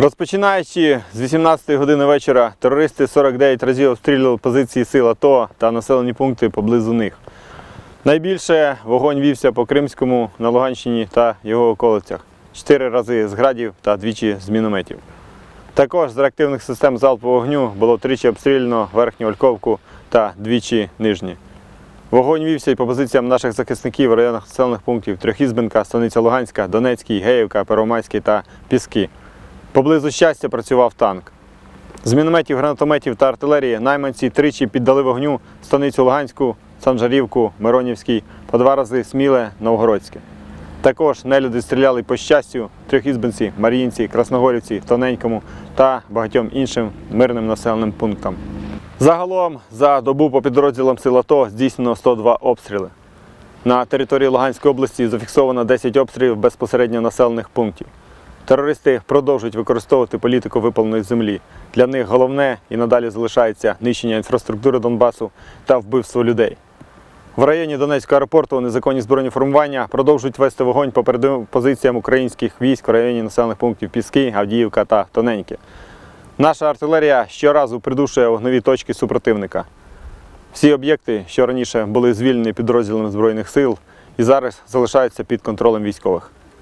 Розпочинаючи з 18 години вечора, терористи 49 разів обстрілювали позиції сил АТО та населені пункти поблизу них. Найбільше вогонь вівся по Кримському на Луганщині та його околицях. Чотири рази з градів та двічі з мінометів. Також з реактивних систем залпового вогню було тричі обстріляно верхню Ольковку та двічі нижні. Вогонь вівся й по позиціям наших захисників в районах населених пунктів Трьохізбенка, Станиця Луганська, Донецький, Геївка, Первомайський та Піски. Поблизу щастя працював танк. З мінометів, гранатометів та артилерії найманці тричі піддали вогню станицю Луганську, Санжарівку, Миронівський, по два рази Сміле, Новгородське. Також нелюди стріляли по щастю, Трьохізбенці, Мар'їнці, Красногорівці, Тоненькому та багатьом іншим мирним населеним пунктам. Загалом за добу по підрозділам сил АТО здійснено 102 обстріли. На території Луганської області зафіксовано 10 обстрілів безпосередньо населених пунктів. Терористи продовжують використовувати політику випаленої землі. Для них головне і надалі залишається нищення інфраструктури Донбасу та вбивство людей. В районі Донецького аеропорту незаконні збройні формування продовжують вести вогонь по передовим позиціям українських військ в районі населених пунктів Піски, Авдіївка та Тоненьке. Наша артилерія щоразу придушує вогнові точки супротивника. Всі об'єкти, що раніше були звільнені підрозділами Збройних сил, і зараз залишаються під контролем військових.